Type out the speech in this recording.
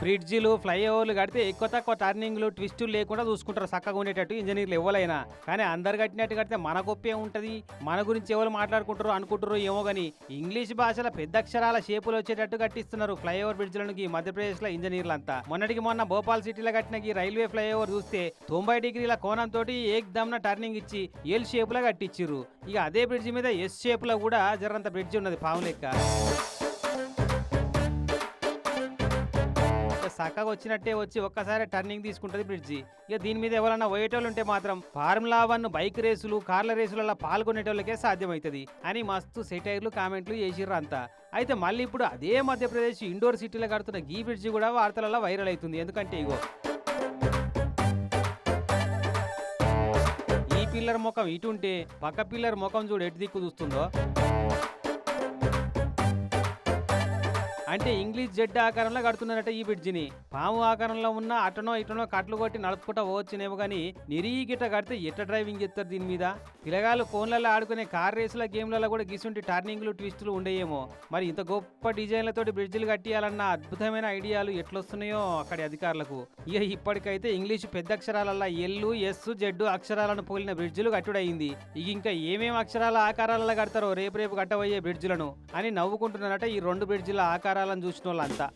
బ్రిడ్జిలు ఫ్లైఓవర్లు కడితే ఎక్కువ తక్కువ టర్నింగ్లు ట్విస్టులు లేకుండా చూసుకుంటారు. చక్కగా ఉండేటట్టు ఇంజనీర్లు ఎవరైనా కానీ అందరు కట్టినట్టు కడితే మన గొప్పే ఉంటుంది. మన గురించి ఎవరు మాట్లాడుకుంటారు అనుకుంటారు ఏమో కానీ ఇంగ్లీష్ భాషలో పెద్ద అక్షరాల షేపులు వచ్చేటట్టు కట్టిస్తున్నారు ఫ్లైఓవర్ బ్రిడ్జ్లను ఈ మధ్యప్రదేశ్లో ఇంజనీర్లంతా. మొన్నటికి మొన్న భోపాల్ సిటీలో కట్టిన ఈ రైల్వే ఫ్లైఓవర్ చూస్తే తొంభై డిగ్రీల కోణంతో ఏక్దమ్న టర్నింగ్ ఇచ్చి ఎల్ షేప్లో కట్టించిర్రు ఇక అదే బ్రిడ్జ్ మీద ఎస్ షేప్లో కూడా జరంత బ్రిడ్జ్ ఉన్నది పావు లెక్క చక్కగా వచ్చినట్టే వచ్చి ఒక్కసారి టర్నింగ్ తీసుకుంటది బ్రిడ్జి. ఇక దీని మీద ఎవరైనా పోయేటోళ్ళు ఉంటే మాత్రం ఫార్ములా వన్ బైక్ రేసులు కార్ల రేసులలో పాల్గొనేటోళ్ళకే సాధ్యమవుతుంది అని మస్తు సెటైర్లు కామెంట్లు చేసిర్రు అంతా. అయితే మళ్ళీ ఇప్పుడు అదే మధ్యప్రదేశ్ ఇండోర్ సిటీలో కడుతున్న గీ బ్రిడ్జి కూడా వార్తలలో వైరల్ అవుతుంది ఎందుకంటే ఇగో ఈ పిల్లర్ ముఖం ఇటుంటే పక్క పిల్లర్ ముఖం చూడు ఎటు దిక్కు చూస్తుందో. అంటే ఇంగ్లీష్ జెడ్ ఆకారంలో కడుతున్నారట ఈ బ్రిడ్జిని. పాము ఆకారంలో ఉన్న అటనో ఇటనో కట్లు కొట్టి నడుపుకుంటా పోవచ్చునేమో కానీ నిరీగిట కడితే ఎట్ట డ్రైవింగ్ చేస్తారు దీని మీద? పిల్లగాళ్ళు ఫోన్లలో ఆడుకునే కార్ రేసుల గేమ్లలో కూడా గీసుంటి టర్నింగ్లు ట్విస్టులు ఉండేయేమో. మరి ఇంత గొప్ప డిజైన్లతోటి బ్రిడ్జిలు కట్టియాలన్న అద్భుతమైన ఐడియాలు ఎట్లొస్తున్నాయో అక్కడి అధికారులకు. ఇక ఇప్పటికైతే ఇంగ్లీష్ పెద్ద అక్షరాలలో ఎల్లు ఎస్ జెడ్ అక్షరాలను పోలిన బ్రిడ్జిలు కట్టుడయింది. ఇక ఇంకా ఏమేం అక్షరాల ఆకారాలలో కడతారో రేపు రేపు కట్టబోయే బ్రిడ్జిలను అని నవ్వుకుంటున్నారట ఈ రెండు బ్రిడ్జిల ఆకారాలను చూసిన వాళ్ళంతా